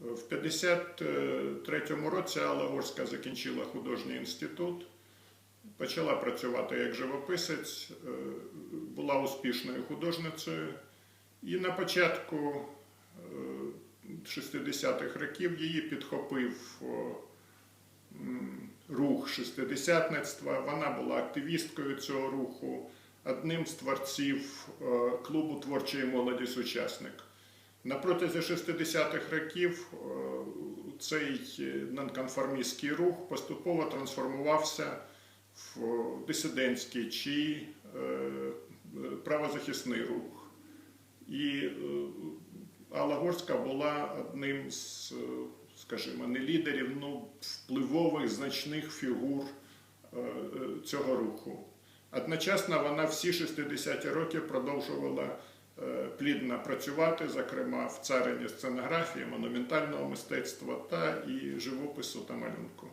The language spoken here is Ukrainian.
В 53-му році Алла Горська закінчила художній інститут, почала працювати як живописець, е, була успішною художницею. І на початку е, 60-х років її підхопив рух шестидесятництва. Вона була активісткою цього руху, одним з творців е, клубу творчої молоді Сучасник. На протязі 60-х років е, цей е, нонконформістський рух поступово трансформувався в дисидентський чи е, правозахисний рух. І Алла Горська була одним з, скажімо, не лідерів, ну впливових значних фігур цього руху. Одночасно вона всі 60-ті роки продовжувала плідно працювати, зокрема в царині сценографії, монументального мистецтва та і живопису та малюнку.